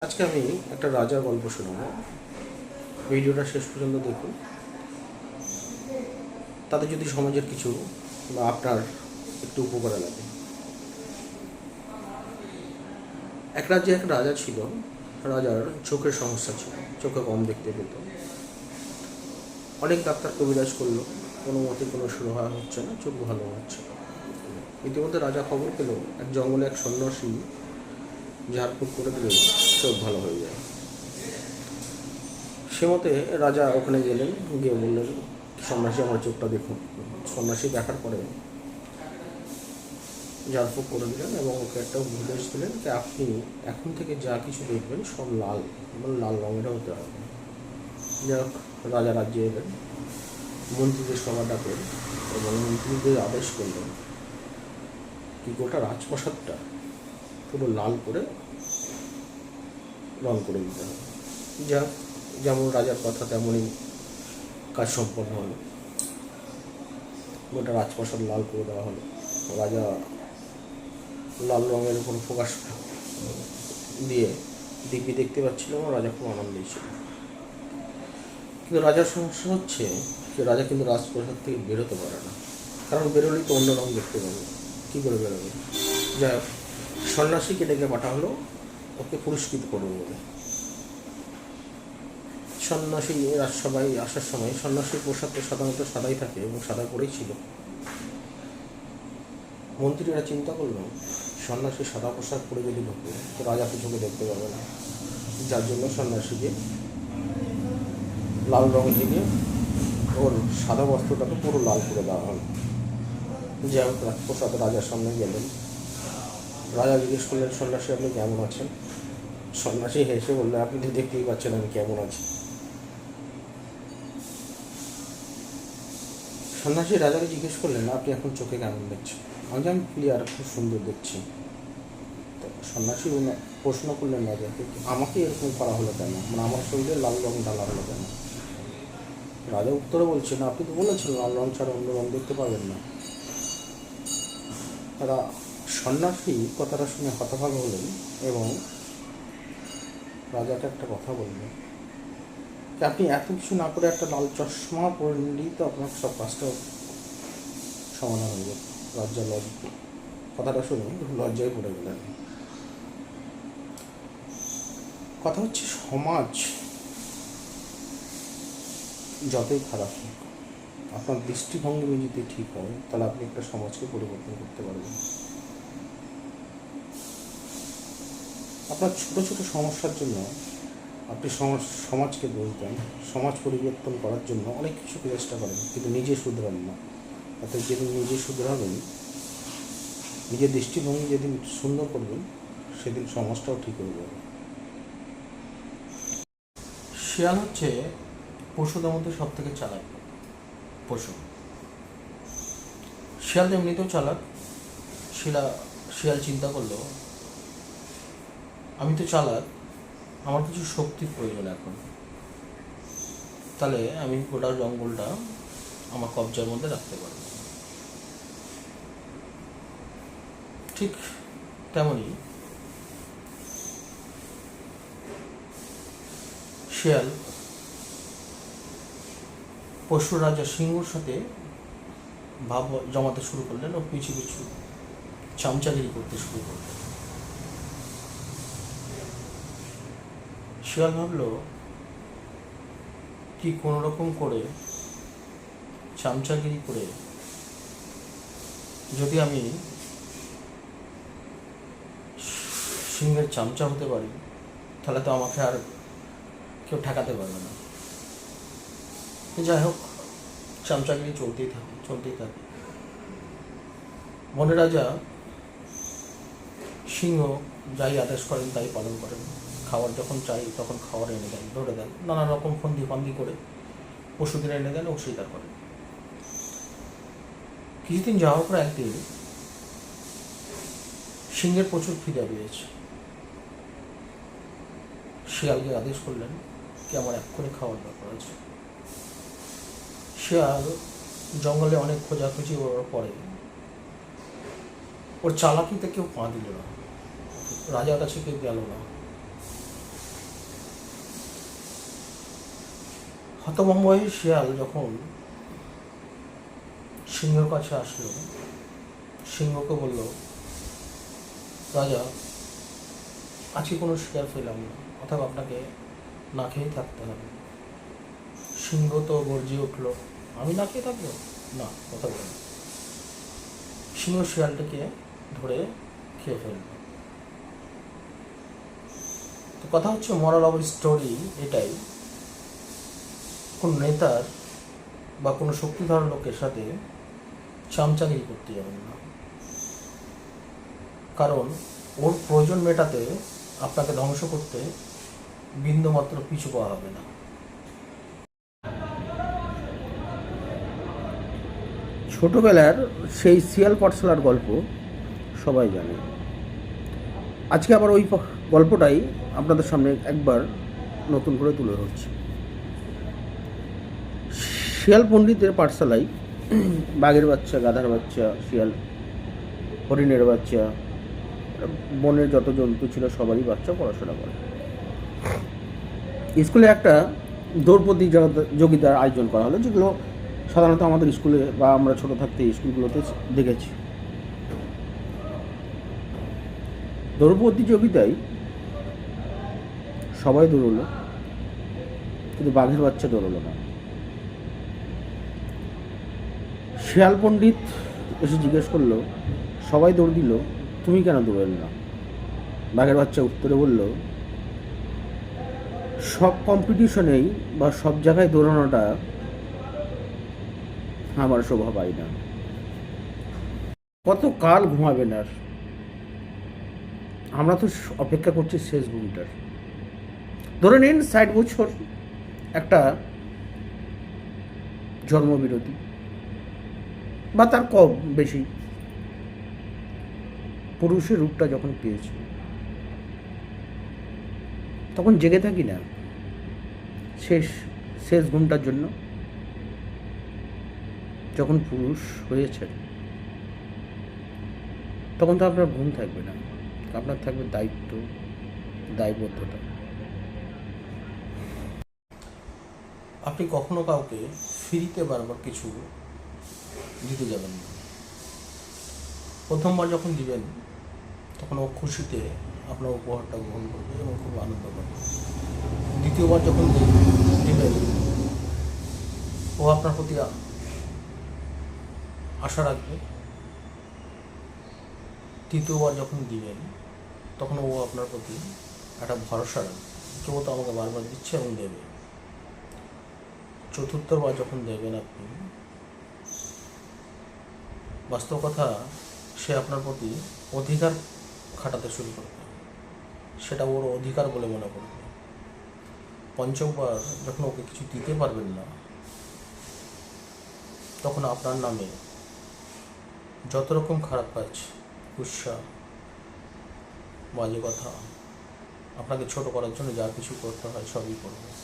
আজকে আমি একটা রাজার গল্প শোনাবো। ভিডিওটা শেষ পর্যন্ত দেখুন। তাতে যদি সমাজের কিছু বা আপনার একটু উপকারে লাগে। এক রাজ্যে এক রাজা ছিল। রাজার চোখের সমস্যা ছিল। চোখে কম দেখতে পেত। অনেক ডাক্তার কবিরাজ করল। কোনো মতে কোনো হওয়া হচ্ছে না, চোখ ভালো হচ্ছে না। ইতিমধ্যে রাজা খবর পেল, এক জঙ্গলে এক সন্ন্যাসী ঝাড়ফুঁক করে দিলে চোখ ভালো হয়ে যায়। সে মতে রাজা ওখানে গেলেন, গিয়ে বললেন, সন্ন্যাসী, আমার চোখটা দেখুন। সন্ন্যাসী দেখার পরে ঝাড়ফুঁক করে দিলেন এবং ওকে একটা উপদেশ দিলেন যে আপনি এখন থেকে যা কিছু দেখবেন সব লাল এবং লাল রঙের হতে হবে। যাই হোক, রাজা রাজ্যে এলেন, মন্ত্রীদের সভা ডাকেন এবং মন্ত্রীদের আদেশ করলেন কি গোটা রাজপ্রাসাদটা পুরো লাল করে রং করে দিতে হবে। যা, যেমন রাজার কথা, তেমনই কাজ সম্পন্ন হলো। গোটা রাজপ্রাসাদ লাল করে দেওয়া হলো। রাজা লাল রঙের উপর ফোকাস দিয়ে দিব্যি দেখতে পাচ্ছিল এবং রাজা খুব আনন্দেই ছিল। কিন্তু রাজার সমস্যা হচ্ছে যে রাজা কিন্তু রাজপ্রাসাদ থেকে বেরোতে পারে না। কারণ বেরোলেই তো অন্য রঙ দেখতে পাবে। কী করে বেরোবে? যাই হোক, সন্ন্যাসীকে ডেকে পাঠা হলো ওকে পুরস্কৃত করবে বলে। সন্ন্যাসী রাজসভায় আসার সময় সন্ন্যাসীর পোশাক তো সাধারণত সাদাই থাকে এবং সাদা পরেই ছিল। মন্ত্রীরা চিন্তা করল সন্ন্যাসী সাদা পোশাক পরে যদি ঢোকে তো রাজাকে চোখে দেখতে পাবে না। যার জন্য সন্ন্যাসীকে লাল রং দিয়ে ওর সাদা বস্ত্রটাকে পুরো লাল করে দেওয়া হলো। যাই হোক, রাজপ্রসাদ রাজার সামনে গেলেন। রাজা জিজ্ঞেস করলেন, সন্ন্যাসী, আপনি কেমন আছেন? সন্ন্যাসী হেসে বললেন আপনি তো দেখতেই পাচ্ছেন আমি কেমন আছি। সন্ন্যাসী রাজাকে জিজ্ঞেস করলেন, আপনি এখন চোখে কেমন দেখছেন? আমি আমি ক্লিয়ার খুব সুন্দর দেখছি। সন্ন্যাসী প্রশ্ন করলেন রাজাকে আমাকে এরকম করা হলো কেন? মানে আমার শরীরে লাল রং ঢালা হলো কেন? রাজা উত্তরে বলছেন, আপনি তো বলেছেন লাল রং ছাড়া অন্য রং দেখতে পাবেন না। সন্ন্যাসী কথাটা শুনে হতভাগ হলেন এবং রাজাকে একটা কথা বললেন যে, আপনি এত কিছু না করে একটা লাল চশমা পরে নিলেই তো আপনার সব কাজটা সমাধান হয়ে যাবে। লজ্জা লজ কথাটা শুনে লজ্জায় পড়ে গেলেন। কথা হচ্ছে, সমাজ যতই খারাপ হোক, আপনার দৃষ্টিভঙ্গি যদি ঠিক হয়, তাহলে আপনি একটা সমাজকে পরিবর্তন করতে পারবেন। আপনার ছোট ছোট সমস্যার জন্য আপনি সমাজ, সমাজকে দেন, সমাজ পরিবর্তন করার জন্য অনেক কিছু চেষ্টা করেন, কিন্তু নিজে শুধরান না। অর্থাৎ যেদিন নিজে শুধরাবেন, নিজের দৃষ্টিভঙ্গি যেদিন সুন্দর করবেন, সেদিন সমাজটাও ঠিক হয়ে যাবে। শিয়াল হচ্ছে পশুদের মধ্যে সব থেকে চালাক পশু। শিয়াল এমনিতেও চালাক, শিলা, শিয়াল চিন্তা করল আমি তো চালাক, আমার কিছু শক্তির প্রয়োজন এখন। তাহলে আমি গোটা জঙ্গলটা আমার কবজার মধ্যে রাখতে পারব। ঠিক তেমনই শিয়াল, পশু রাজা সিংহর সাথে ভাব জমাতে শুরু করলেন ও পিছু পিছু চামচাগিরি করতে শুরু করলেন। শিয়াল ভাবলো কি কোনো রকম করে চামচাগিরি করে যদি আমি সিংহের চামচা হতে পারি, তাহলে তো আমাকে আর কেউ ঠেকাতে পারবে না। যাই হোক, চামচাগিরি চলতেই থাকে চলতেই থাকে। মনে রাজা সিংহ যাই আদেশ করেন, তাই পালন করেন। খাবার যখন চাই, তখন খাবার এনে দেন, ধরে দেন নানা রকম ফন্দি ফান্দি করে পশুদের এনে দেন ও স্বীকার করেন কিছুদিন যাওয়ার পর একদিন সিংহের প্রচুর খিদে পেয়েছে। শিয়ালকে আদেশ করলেন কি আমার এক্ষুনি খাওয়ার দরকার আছে। শিয়াল জঙ্গলে অনেক খোঁজাখুঁজি করার পরে ওর চালাকিতে কেউ পা দিল না। রাজার কাছে কেউ গেল না। হতভম্বই শিয়াল যখন সিংহের কাছে আসলো, সিংহকে বলল, রাজা, আজকে কোনো শিকার পেলাম না অথবা আপনাকে না খেয়েই থাকতে হবে। সিংহ তো গর্জিয়ে উঠল, আমি না খেয়ে থাকব? না, কথা বলুন সিংহ শিয়ালটাকে ধরে খেয়ে ফেলবে তো কথা হচ্ছে মরাল অফ স্টোরি এটাই। কোন নেতার বা কোনো শক্তিধর লোকের সাথে চামচাগিরি করতে যাবেন না। কারণ ওর প্রয়োজন মেটাতে আপনাকে ধ্বংস করতে বিন্দুমাত্র পিছু পাওয়া হবে না। ছোটবেলার সেই শিয়াল পাঠশালার গল্প সবাই জানে। আজকে আবার ওই গল্পটাই আপনাদের সামনে একবার নতুন করে তুলে ধরছি। শিয়াল পণ্ডিতের পাঠশালায় বাঘের বাচ্চা, গাধার বাচ্চা, শিয়াল, হরিণের বাচ্চা, বনের যত জন্তু ছিল সবারই বাচ্চা পড়াশোনা করে। স্কুলে একটা দৌড় প্রতিযোগিতার আয়োজন করা হলো, যেগুলো সাধারণত আমাদের স্কুলে বা আমরা ছোট থাকতে স্কুলগুলোতে দেখেছি। দৌড় প্রতিযোগিতায় সবাই দৌড়লো, কিন্তু বাঘের বাচ্চা দৌড়লো না। শিয়াল পণ্ডিত এসে জিজ্ঞেস করল, সবাই দৌড় দিল, তুমি কেন দৌড়েল না? বাঘের বাচ্চা উত্তরে বলল, সব কম্পিটিশনেই বা সব জায়গায় দৌড়ানোটা আমার শোভা পাই না। কত কাল ঘুমাবেন আর আমরা তো অপেক্ষা করছি শেষ ঘুমটার। ধরে নিন ষাট বছর একটা জন্মবিরতি। বা তার কম বেশি। পুরুষের রূপটা যখন পেয়েছে, তখন জেগে থাকি না। শেষ শেষ ঘুমটার জন্য যখন পুরুষ হয়েছেন তখন তো আপনার ঘুম থাকবে না। আপনার থাকবে দায়িত্ব, দায়বদ্ধতা। আপনি কখনো কাউকে ফ্রিতে বারবার কিছু দিতে যাবেন। না প্রথমবার যখন দিবেন, তখন ও খুশিতে আপনার উপহারটা গ্রহণ করবে এবং খুব আনন্দ করবে দ্বিতীয়বার যখন দিবেন ও আপনার প্রতি আশা রাখবে। তৃতীয়বার যখন দিবেন, তখন ও আপনার প্রতি একটা ভরসা রাখবে। ও তো আমাকে বারবার দিচ্ছে এবং দেবে। চতুর্থবার যখন দেবেন আপনি বাস্তব কথা, সে আপনার প্রতি অধিকার খাটাতে শুরু করবে। সেটা ওর অধিকার বলে মনে করবে। পঞ্চমবার যখন ওকে কিছু দিতে পারবেন না, তখন আপনার নামে যত রকম খারাপ কাজ, গুসা, বাজে কথা, আপনাকে ছোট করার জন্য যা কিছু করতে হয় সবই করবে।